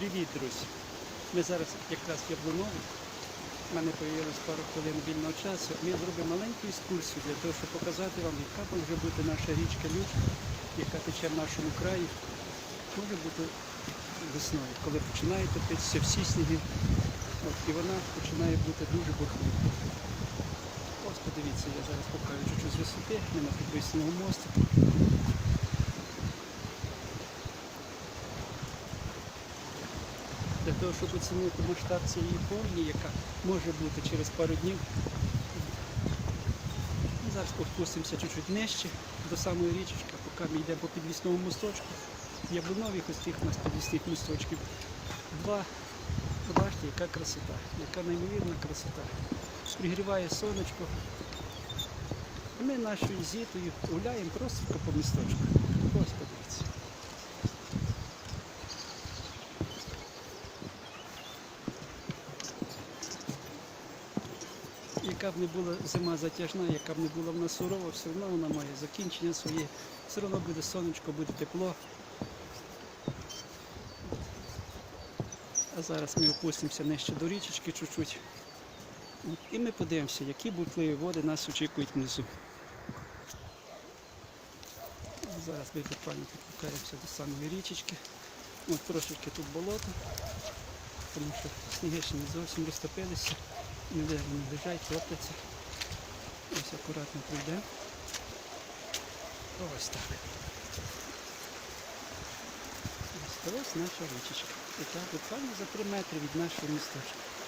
Привіт, друзі! Ми зараз якраз в Яблунові. У мене з'явилось пару хвилин вільного часу. Ми зробимо маленьку екскурсію для того, щоб показати вам, яка може бути наша річка Люд, яка тече в нашому краї. Може бути весною, коли починає топитися всі сніги. От, і вона починає бути дуже бурхливою. Ось подивіться, я зараз покажу чуть-чуть з висоти, ми на підвісному для того, щоб оцінити масштаб цієї повні, яка може бути через пару днів. Зараз спустимося чуть-чуть нижче до самої річечки, поки ми йдемо по підвісному мосточку. Яблунових ось тих у нас підвісних мосточків. Два. Побачите, яка красота, яка неймовірна красота. Пригріває сонечко. Ми нашою зітою гуляємо просто по місточку. Ось подивіться. Яка б не була зима затяжна, яка б не була в нас сурова, все одно вона має закінчення своє, все одно буде сонечко, буде тепло. А зараз ми опустимося нижче до річечки чуть-чуть. І ми подивимося, які бурхливі води нас очікують внизу. Зараз ми буквально підпускаємося до самої річечки. От трошечки тут болото, тому що сніги ще не зовсім розтопилися. Ніде вони лежать, топляться. Ось акуратно пройдемо. Ось так. Ось наша річечка. так буквально за 3 метри від нашого містечка.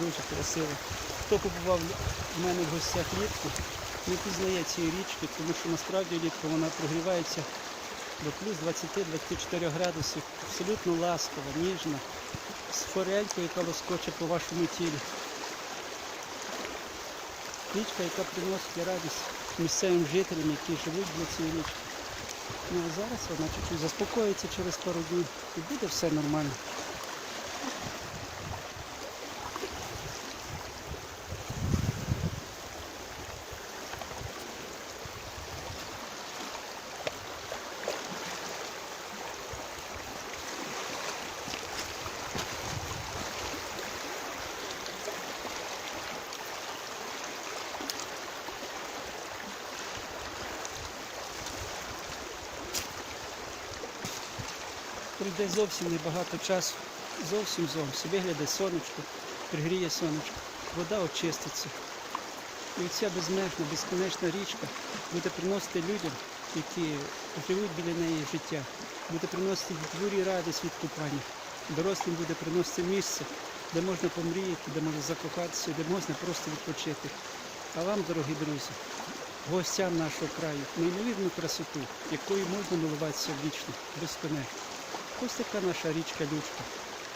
Дуже красиво. Хто побував в мене в гостях влітку, не пізнає цієї річки, тому що насправді влітку вона прогрівається до плюс 20-24 градусів. Абсолютно ласкова, ніжна, з форелькою, яка лоскоче по вашому тілі. Річка, яка приносить радість місцевим жителям, які живуть біля цієї річки. Ну а зараз вона чуть-чуть заспокоїться через пару днів і буде все нормально. Пройде зовсім небагато часу, зовсім зовсім. Вигляде сонечко, пригріє сонечко, вода очиститься. І оця безмежна, безконечна річка буде приносити людям, які живуть біля неї життя, буде приносити дворі радість від купання. Дорослим буде приносити місце, де можна помріяти, де можна закохатися, де можна просто відпочити. А вам, дорогі друзі, гостям нашого краю, неймовірну красоту, якою можна милуватися вічно, безконечно. Ось така наша річка Лючка,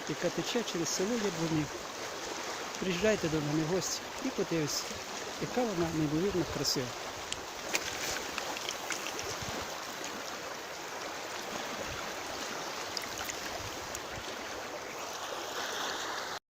яка тече через село Яблунів. Приїжджайте до мене в гості і подивіться, яка вона неймовірно красива.